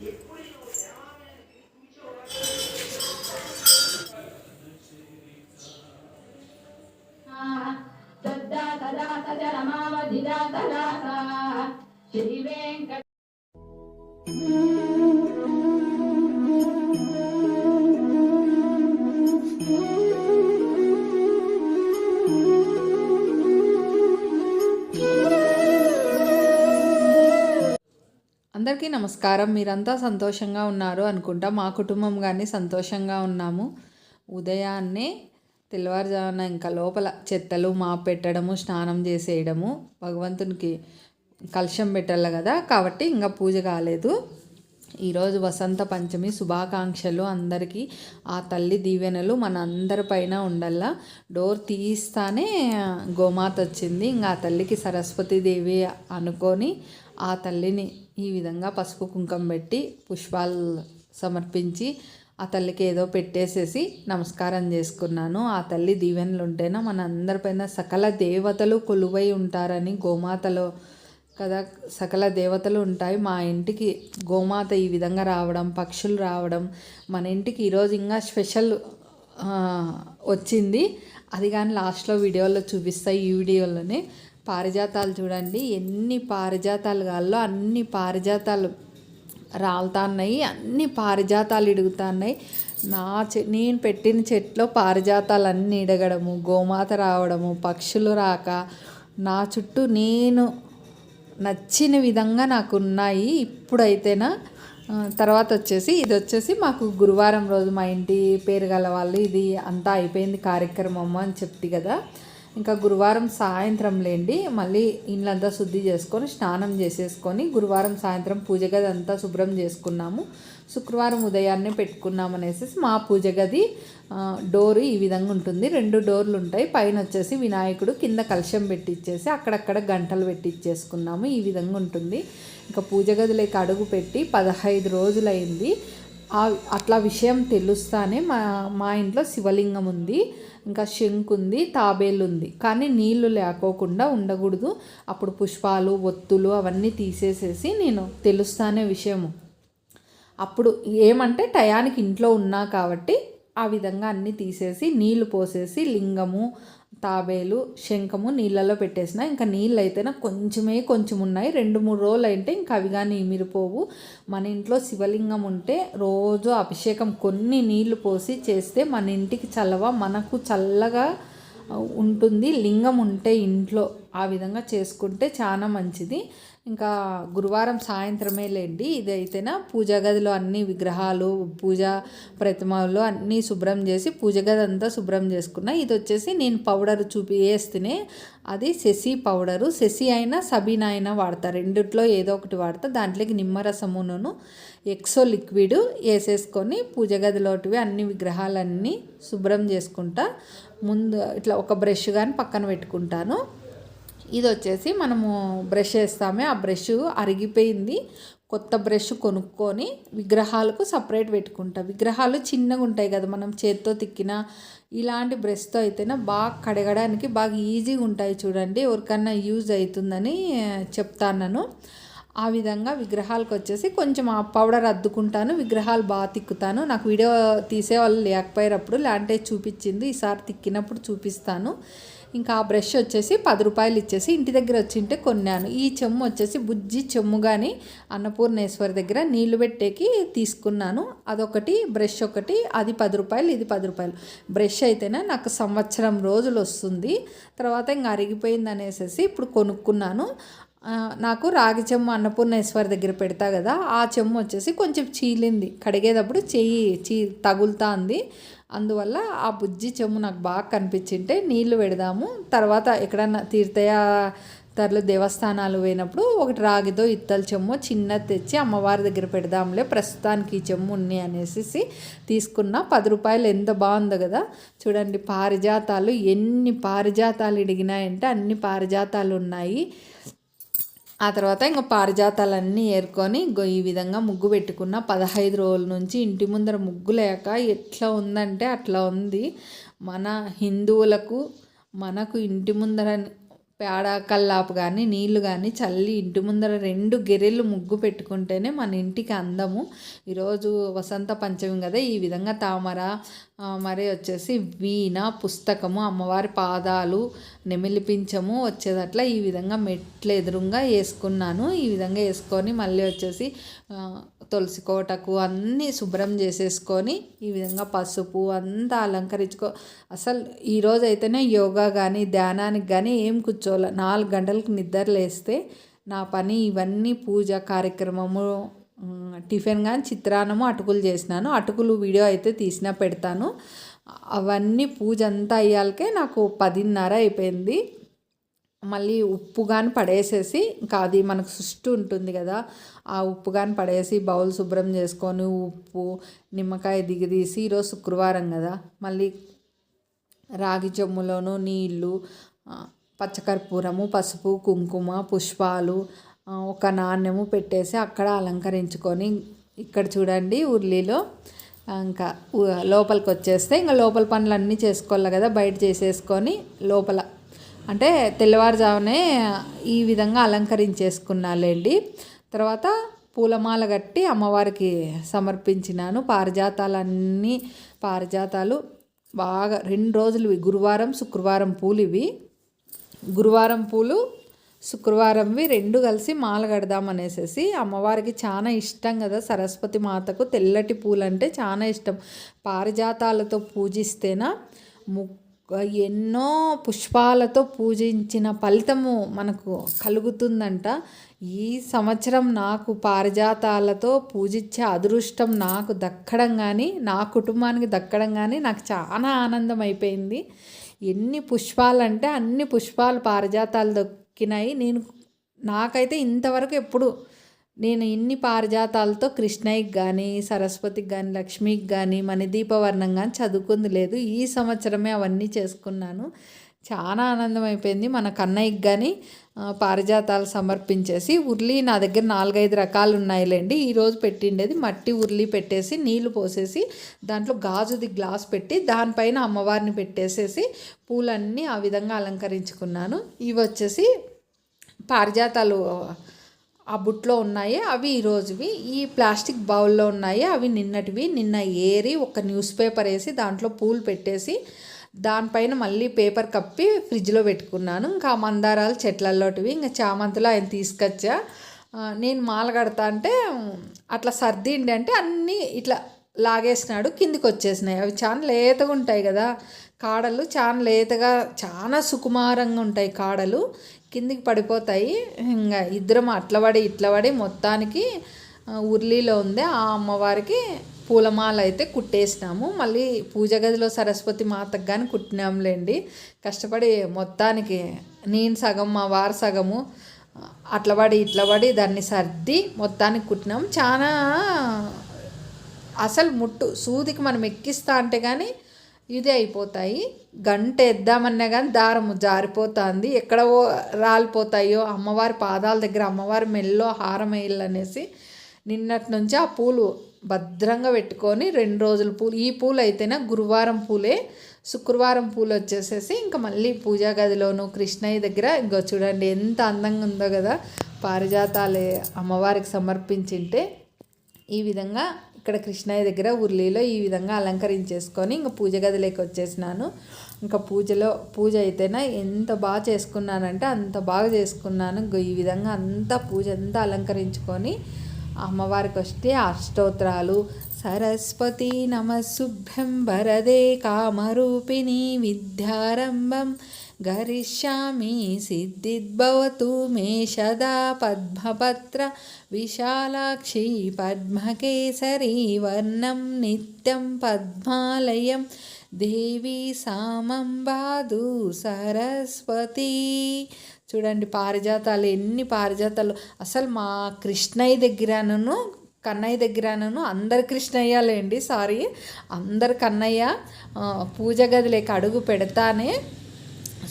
Yeah. అందరికీ నమస్కారం. మీరంతా సంతోషంగా ఉన్నారు అనుకుంటా. మా కుటుంబం కానీ సంతోషంగా ఉన్నాము. ఉదయాన్నే తెల్లవారుజామున ఇంకా లోపల చెత్తలు మా పెట్టడము స్నానం చేసేయడము భగవంతునికి కలుషం పెట్టాలి కదా. కాబట్టి ఇంకా పూజ కాలేదు. ఈరోజు వసంత పంచమి శుభాకాంక్షలు అందరికీ. ఆ తల్లి దీవెనలు మన అందరిపైన ఉండల్లా డోర్ తీస్తానే గోమాత వచ్చింది. ఇంకా ఆ తల్లికి సరస్వతీదేవి అనుకొని ఆ తల్లిని ఈ విధంగా పసుపు కుంకం పెట్టి పుష్పాలు సమర్పించి ఆ తల్లికి ఏదో పెట్టేసేసి నమస్కారం చేసుకున్నాను. ఆ తల్లి దీవెనలు ఉంటేనే మన అందరిపైన సకల దేవతలు కొలువై ఉంటారని గోమాతలో కదా సకల దేవతలు ఉంటాయి. మా ఇంటికి గోమాత ఈ విధంగా రావడం పక్షులు రావడం మన ఇంటికి ఈరోజు ఇంకా స్పెషల్ వచ్చింది. అది కానీ లాస్ట్లో వీడియోలో చూపిస్తాయి ఈ వీడియోలోనే. పారిజాతాలు చూడండి. ఎన్ని పారిజాతాలు కాల్లో అన్ని పారిజాతాలు రాలుతున్నాయి. అన్ని పారిజాతాలు ఇడుగుతున్నాయి. నా చె నేను పెట్టిన చెట్లో పారిజాతాలు అన్నీ ఇడగడము గోమాత రావడము పక్షులు రాక నా చుట్టూ నేను నచ్చిన విధంగా నాకు ఉన్నాయి ఇప్పుడైతేనా తర్వాత వచ్చేసి ఇది వచ్చేసి మాకు గురువారం రోజు మా ఇంటి పేరు గల వాళ్ళు ఇది అంతా అయిపోయింది కార్యక్రమం అని చెప్తి కదా. ఇంకా గురువారం సాయంత్రం లేండి మళ్ళీ ఇండ్లంతా శుద్ధి చేసుకొని స్నానం చేసేసుకొని గురువారం సాయంత్రం పూజ గది అంతా శుభ్రం చేసుకున్నాము. శుక్రవారం ఉదయాన్నే పెట్టుకున్నాం అనేసి మా పూజ గది డోరు ఈ విధంగా ఉంటుంది. రెండు డోర్లు ఉంటాయి. పైన వచ్చేసి వినాయకుడు కింద కలశం పెట్టిచ్చేసి అక్కడక్కడ గంటలు పెట్టిచ్చేసుకున్నాము. ఈ విధంగా ఉంటుంది. ఇంకా పూజ గదిలోకి అడుగు పెట్టి పదహైదు రోజులైంది. అట్లా విషయం తెలుస్తానే మా మా ఇంట్లో శివలింగం ఉంది. ఇంకా శంకు ఉంది తాబేలు ఉంది కానీ నీళ్ళు లేకోకుండా ఉండకూడదు. అప్పుడు పుష్పాలు ఒత్తులు అవన్నీ తీసేసేసి నేను తెలుస్తానే విషయము. అప్పుడు ఏమంటే టయానికి ఇంట్లో ఉన్నా కాబట్టి ఆ విధంగా అన్నీ తీసేసి నీళ్ళు పోసేసి లింగము తాబేలు శంఖము నీళ్ళలో పెట్టేసిన. ఇంకా నీళ్ళు అయితేనే కొంచెమే కొంచెం ఉన్నాయి. రెండు మూడు రోజులు అయితే ఇంకా అవి కానీ ఇమిరిపోవు. మన ఇంట్లో శివలింగం ఉంటే రోజు అభిషేకం కొన్ని నీళ్ళు పోసి చేస్తే మన ఇంటికి చల్లవ మనకు చల్లగా ఉంటుంది. లింగం ఉంటే ఇంట్లో ఆ విధంగా చేసుకుంటే చాలా మంచిది. ఇంకా గురువారం సాయంత్రమే లేండి. ఇదైతేనా పూజా గదిలో అన్ని విగ్రహాలు పూజా ప్రతిమలు అన్నీ శుభ్రం చేసి పూజ గది అంతా శుభ్రం చేసుకున్నా. ఇది వచ్చేసి నేను పౌడర్ చూపి వేస్తేనే అది శశి పౌడరు. శశి అయినా సబీనా అయినా వాడతా. రెండిట్లో ఏదో ఒకటి వాడతా. దాంట్లోకి నిమ్మరసమును ఎక్సో లిక్విడ్ వేసేసుకొని పూజ గదిలోటివి అన్ని విగ్రహాలన్నీ శుభ్రం చేసుకుంటా. ముందు ఇట్లా ఒక బ్రష్ కానీ పక్కన పెట్టుకుంటాను. ఇది వచ్చేసి మనము బ్రష్ వేస్తామే ఆ బ్రష్ అరిగిపోయింది. కొత్త బ్రష్ కొనుక్కొని విగ్రహాలకు సపరేట్ పెట్టుకుంటా. విగ్రహాలు చిన్నగా ఉంటాయి కదా మనం చేత్తో తిక్కిన ఇలాంటి బ్రష్తో అయితేనే బాగా కడగడానికి బాగా ఈజీగా ఉంటాయి చూడండి. ఎవరికన్నా యూజ్ అవుతుందని చెప్తాను ఆ విధంగా విగ్రహాలకు వచ్చేసి కొంచెం ఆ పౌడర్ అద్దుకుంటాను. విగ్రహాలు బాగా తిక్కుతాను. నాకు వీడియో తీసే వాళ్ళు లేకపోయినప్పుడు లాంటే చూపించింది. ఈసారి తిక్కినప్పుడు చూపిస్తాను. ఇంకా ఆ బ్రష్ వచ్చేసి పది రూపాయలు ఇచ్చేసి ఇంటి దగ్గర వచ్చింటే కొన్నాను. ఈ చెమ్ము వచ్చేసి బుజ్జి చెమ్ము కానీ అన్నపూర్ణేశ్వరి దగ్గర నీళ్ళు పెట్టేకి తీసుకున్నాను. అదొకటి బ్రష్ ఒకటి అది పది రూపాయలు ఇది పది రూపాయలు. బ్రష్ అయితేనే నాకు సంవత్సరం రోజులు వస్తుంది. తర్వాత ఇంకా అరిగిపోయింది అనేసి ఇప్పుడు కొనుక్కున్నాను. నాకు రాగి చెమ్ము అన్నపూర్ణేశ్వరి దగ్గర పెడతా కదా ఆ చెమ్ము వచ్చేసి కొంచెం చీలింది. కడిగేటప్పుడు చెయ్యి చీ తగులుతా ఉంది అందువల్ల ఆ బుజ్జి చెమ్ము నాకు బాగా కనిపించింటే నీళ్ళు పెడదాము. తర్వాత ఎక్కడన్నా తీర్థయ తరలు దేవస్థానాలు పోయినప్పుడు ఒకటి రాగితో ఇత్తల చెమ్ము చిన్నది తెచ్చి అమ్మవారి దగ్గర పెడదాంలే ప్రస్తుతానికి ఈ చెమ్ము ఉన్నాయి అనేసి తీసుకున్న పది రూపాయలు ఎంత బాగుందో కదా. చూడండి పారిజాతాలు ఎన్ని పారిజాతాలు ఇడిగినాయంటే అన్ని పారిజాతాలు ఉన్నాయి. ఆ తర్వాత ఇంకా పారిజాతాలన్నీ ఏరుకొని ఈ విధంగా ముగ్గు పెట్టుకున్న పదహైదు రోజుల నుంచి ఇంటి ముందర ముగ్గు లేక ఎట్లా ఉందంటే అట్లా ఉంది. మన హిందువులకు మనకు ఇంటి ముందర పేడ కల్లాపు కానీ నీళ్ళు కానీ చల్లి ఇంటి ముందర రెండు గెరెలు ముగ్గు పెట్టుకుంటేనే మన ఇంటికి అందము. ఈరోజు వసంత పంచమి కదా ఈ విధంగా తామర మరి వచ్చేసి వీణ పుస్తకము అమ్మవారి పాదాలు నెమిలిపించము. వచ్చేదట్లా ఈ విధంగా మెట్లు ఎదురుగా వేసుకున్నాను. ఈ విధంగా వేసుకొని మళ్ళీ వచ్చేసి తులసి కోటకు అన్నీ శుభ్రం చేసేసుకొని ఈ విధంగా పసుపు అంతా అలంకరించుకో. అసలు ఈరోజు అయితేనే యోగా కానీ ధ్యానానికి కానీ ఏం కూర్చోలే నాలుగు గంటలకు నిద్రలేస్తే నా పని ఇవన్నీ పూజ కార్యక్రమము టిఫిన్ కానీ చిత్రాన్నము అటుకులు చేసినాను. అటుకులు వీడియో అయితే తీసినా పెడతాను. అవన్నీ పూజ అంతా అయ్యాలకే నాకు పదిన్నర అయిపోయింది. మళ్ళీ ఉప్పు కానీ పడేసేసి ఇంకా అది మనకు సుష్టి ఉంటుంది కదా ఆ ఉప్పు కానీ పడేసి బౌల్ శుభ్రం చేసుకొని ఉప్పు నిమ్మకాయ దిగదీసి ఈరోజు శుక్రవారం కదా మళ్ళీ రాగి చెమ్ములోనూ నీళ్ళు పచ్చకర్పూరము పసుపు కుంకుమ పుష్పాలు ఒక నాణ్యము పెట్టేసి అక్కడ అలంకరించుకొని ఇక్కడ చూడండి ఉర్లీలో ఇంకా లోపలికి వచ్చేస్తే ఇంకా లోపల పనులు అన్నీ చేసుకోవాలి కదా బయట చేసేసుకొని లోపల అంటే తెల్లవారుజామునే ఈ విధంగా అలంకరించేసుకున్నాలేండి తర్వాత పూలమాల కట్టి అమ్మవారికి సమర్పించినాను. పారిజాతాలన్నీ పారిజాతాలు బాగా రెండు రోజులు ఇవి. గురువారం శుక్రవారం పూలు ఇవి. గురువారం పూలు శుక్రవారంవి రెండు కలిసి మాల కడదామనేసేసి అమ్మవారికి చాలా ఇష్టం కదా. సరస్వతి మాతకు తెల్లటి పూలు అంటే చాలా ఇష్టం. పారిజాతాలతో పూజిస్తేనా ము ఎన్నో పుష్పాలతో పూజించిన ఫలితము మనకు కలుగుతుందంట. ఈ సంవత్సరం నాకు పారిజాతాలతో పూజించే అదృష్టం నాకు దక్కడం కానీ నా కుటుంబానికి దక్కడం కానీ నాకు చాలా ఆనందం అయిపోయింది ఎన్ని పుష్పాలంటే అన్ని పుష్పాలు పారిజాతాలు దొక్కినాయి. నేను నాకైతే ఇంతవరకు ఎప్పుడు నేను ఇన్ని పారిజాతాలతో కృష్ణయ్యకి కానీ సరస్వతికి కానీ లక్ష్మికి కానీ మణిదీపవర్ణం కానీ చదువుకుంది లేదు. ఈ సంవత్సరమే అవన్నీ చేసుకున్నాను. చాలా ఆనందం అయిపోయింది మన కన్నయ్యకి కానీ పారిజాతాలు సమర్పించేసి ఉర్లి నా దగ్గర నాలుగైదు రకాలు ఉన్నాయిలేండి. ఈరోజు పెట్టిండేది మట్టి ఉర్లి పెట్టేసి నీళ్ళు పోసేసి దాంట్లో గాజుది గ్లాస్ పెట్టి దానిపైన అమ్మవారిని పెట్టేసేసి పూలన్నీ ఆ విధంగా అలంకరించుకున్నాను. ఇవి వచ్చేసి పారిజాతాలు ఆ బుట్లో ఉన్నాయి అవి ఈరోజువి ఈ ప్లాస్టిక్ బౌల్లో ఉన్నాయి అవి నిన్నటివి. నిన్న ఏరి ఒక న్యూస్ పేపర్ వేసి దాంట్లో పూలు పెట్టేసి దానిపైన మళ్ళీ పేపర్ కప్పి ఫ్రిడ్జ్లో పెట్టుకున్నాను. ఇంకా మందారాలు చెట్లలోటివి ఇంకా చామంతులు ఆయన తీసుకొచ్చా. నేను మాల కడతా అంటే అట్లా సర్దిండి అంటే అన్నీ ఇట్లా లాగేసినాడు కిందికి వచ్చేసినాయి అవి చాలా లేతగా ఉంటాయి కదా. కాడలు చాలా లేతగా చాలా సుకుమారంగా ఉంటాయి కాడలు. కిందికి పడిపోతాయి. ఇంకా ఇద్దరం అట్లా పడి ఇట్ల పడి మొత్తానికి ఉర్లీలో ఉంది ఆ అమ్మవారికి పూలమాల అయితే కుట్టేసినాము. మళ్ళీ పూజ గదిలో సరస్వతి మాతకు కానీ కుట్టినాంలేండి. కష్టపడి మొత్తానికి నేను సగం మా వారు సగము అట్లా పడి ఇట్ల పడి దాన్ని సర్ది మొత్తానికి కుట్టినాం. చాలా అసలు ముట్టు సూదికి మనం ఎక్కిస్తా అంటే కానీ ఇదే అయిపోతాయి. గంట ఎద్దామన్నా కానీ దారము జారిపోతుంది. ఎక్కడ రాలిపోతాయో అమ్మవారి పాదాల దగ్గర అమ్మవారి మెల్లో హారం వేయాలనేసి నిన్నటి నుంచి ఆ పూలు భద్రంగా పెట్టుకొని రెండు రోజుల పూలు ఈ పూలు అయితేనే గురువారం పూలే శుక్రవారం పూలు వచ్చేసేసి ఇంకా మళ్ళీ పూజా గదిలోను కృష్ణయ్య దగ్గర ఇంకో చూడండి ఎంత అందంగా ఉందో కదా పారిజాతాలే అమ్మవారికి సమర్పించింటే ఈ విధంగా ఇక్కడ కృష్ణయ్య దగ్గర ఉర్లీలో ఈ విధంగా అలంకరించేసుకొని ఇంకా పూజ గదిలోకి వచ్చేసినాను. ఇంకా పూజలో పూజ అయితేనే ఎంత బాగా చేసుకున్నానంటే అంత బాగా చేసుకున్నాను. ఈ విధంగా అంతా పూజ అంతా అలంకరించుకొని అమ్మవారికి వస్తే అష్టోత్తరాలు సరస్వతి నమశుభ్యం వరదే కామరూపిణి విద్యారంభం గరిష్యామి సిద్ధిద్భవతు మే సదా పద్మపత్ర విశాలాక్షి పద్మకేసరి వర్ణం నిత్యం పద్మాలయం దేవి సామంబాదు సరస్వతి. చూడండి పారిజాతాలు ఎన్ని పారిజాతాలు. అసలు మా కృష్ణయ్య దగ్గరను కన్నయ్య దగ్గరను అందరు కృష్ణయ్యలేండి సారీ. అందరు కన్నయ్య పూజ గదిలోకి అడుగు పెడతానే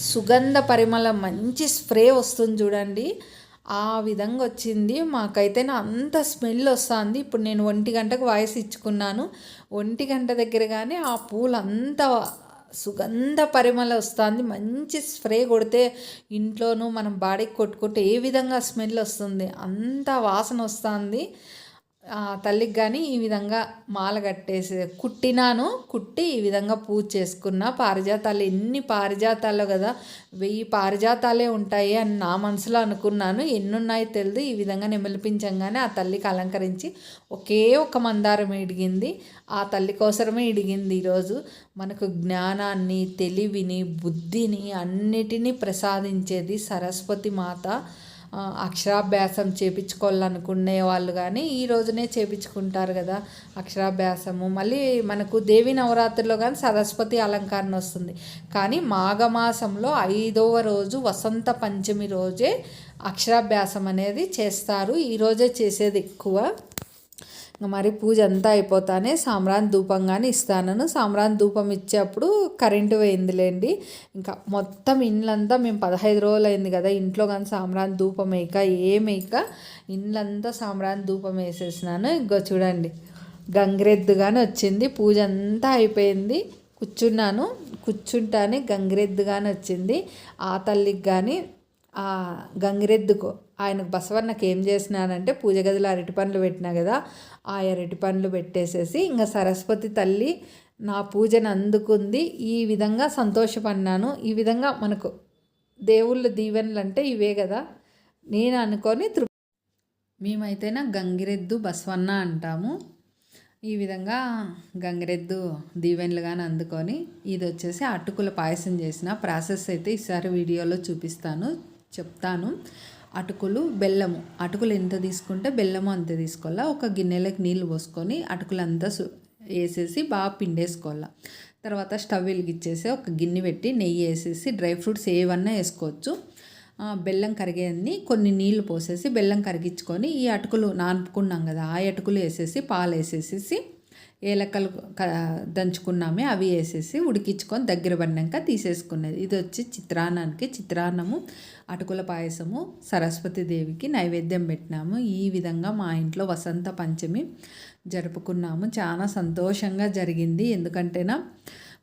సుగంధ పరిమళం మంచి స్ప్రే వస్తుంది చూడండి. ఆ విధంగా వచ్చింది. మాకైతే నా అంత స్మెల్ వస్తుంది. ఇప్పుడు నేను ఒంటి గంటకు వాయిస్ ఇచ్చుకున్నాను. ఒంటి గంట దగ్గర కానీ ఆ పూలు సుగంధ పరిమళ వస్తుంది. మంచి స్ప్రే కొడితే ఇంట్లోనూ మనం బాడీకి కొట్టుకుంటే ఏ విధంగా స్మెల్ వస్తుంది? అంత వాసన వస్తుంది. తల్లికి కానీ ఈ విధంగా మాల కట్టేసి కుట్టినాను కుట్టి ఈ విధంగా పూజ చేసుకున్న. పారిజాతాలు ఎన్ని పారిజాతాలు కదా వెయ్యి పారిజాతాలే ఉంటాయి అని నా మనసులో అనుకున్నాను. ఎన్ని ఉన్నాయో తెలియదు ఈ విధంగా నిమలిపించంగానే ఆ తల్లికి అలంకరించి ఒకే ఒక మందారం ఇడిగింది. ఆ తల్లి కోసమే ఇడిగింది ఈరోజు. మనకు జ్ఞానాన్ని తెలివిని బుద్ధిని అన్నిటినీ ప్రసాదించేది సరస్వతి మాత. అక్షరాభ్యాసం చేపించుకోవాలనుకునే వాళ్ళు కానీ ఈ రోజునే చేపించుకుంటారు కదా అక్షరాభ్యాసము. మళ్ళీ మనకు దేవి నవరాత్రిలో కానీ సరస్వతి అలంకరణ వస్తుంది. కానీ మాఘమాసంలో ఐదవ రోజు వసంత పంచమి రోజే అక్షరాభ్యాసం అనేది చేస్తారు ఈరోజే చేసేది ఎక్కువ. మరి పూజ అంతా అయిపోతానే సామ్రాన్ ధూపం కానీ ఇస్తాను సామ్రాన్ ధూపం ఇచ్చేప్పుడు కరెంటు పోయిందిలేండి. ఇంకా మొత్తం ఇండ్లంతా మేము పదహైదు రోజులు అయింది కదా ఇంట్లో కానీ సామ్రాన్ ధూపం వేయక ఏమేయక ఇండ్లంతా సామ్రాన్ ధూపం వేసేసినాను. ఇంకో చూడండి గంగిరెద్దుగానే వచ్చింది. పూజ అంతా అయిపోయింది. కూర్చున్నాను. కూర్చుంటానే గంగిరెద్దు కానీ వచ్చింది. ఆ తల్లికి కానీ ఆ గంగిరెద్దుకు ఆయనకు బసవన్నకి ఏం చేసినానంటే పూజ గదిలో అరటి పండ్లు పెట్టినా కదా ఆ అరటి పండ్లు పెట్టేసేసి ఇంకా సరస్వతి తల్లి నా పూజను అందుకుంది. ఈ విధంగా సంతోషపడినాను. ఈ విధంగా మనకు దేవుళ్ళ దీవెనలు అంటే ఇవే కదా. నేను అనుకొని తృ మేమైతేనా గంగిరెద్దు బసవన్న అంటాము. ఈ విధంగా గంగిరెద్దు దీవెనలుగానే అందుకొని ఇది వచ్చేసి అటుకుల పాయసం చేసిన ప్రాసెస్ అయితే ఈసారి వీడియోలో చూపిస్తాను చెప్తాను. అటుకులు బెల్లము. అటుకులు ఎంత తీసుకుంటే బెల్లము అంత తీసుకోవాలా. ఒక గిన్నెలకు నీళ్ళు పోసుకొని అటుకులు అంతా వేసేసి బాగా పిండేసుకోవాలా. తర్వాత స్టవ్ వెలిగిచ్చేసి ఒక గిన్నె పెట్టి నెయ్యి వేసేసి డ్రై ఫ్రూట్స్ ఏవన్నా వేసుకోవచ్చు. బెల్లం కరిగేయన్ని కొన్ని నీళ్ళు పోసేసి బెల్లం కరిగించుకొని ఈ అటుకులు నానుకున్నాం కదా ఆ అటుకులు వేసేసి పాలు వేసేసేసి ఏలక్కలు క- దంచుకున్నామే అవి వేసేసి ఉడికించుకొని దగ్గర పడినాక తీసేసుకున్నది. ఇది వచ్చి చిత్రాన్నానికి చిత్రాన్నము అటుకుల పాయసము సరస్వతి దేవికి నైవేద్యం పెట్టినాము. ఈ విధంగా మా ఇంట్లో వసంత పంచమి జరుపుకున్నాము. చాలా సంతోషంగా జరిగింది. ఎందుకంటేనా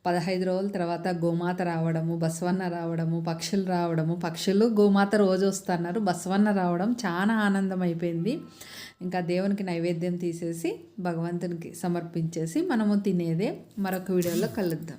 పదహైదు రోజుల తర్వాత గోమాత రావడము బసవన్న రావడము పక్షులు రావడము పక్షులు గోమాత రోజు వస్తున్నారు. బసవన్న రావడం చాలా ఆనందం అయిపోయింది. ఇంకా దేవునికి నైవేద్యం తీసేసి భగవంతునికి సమర్పించేసి మనము తినేదే మరొక వీడియోలో కలుద్దాం.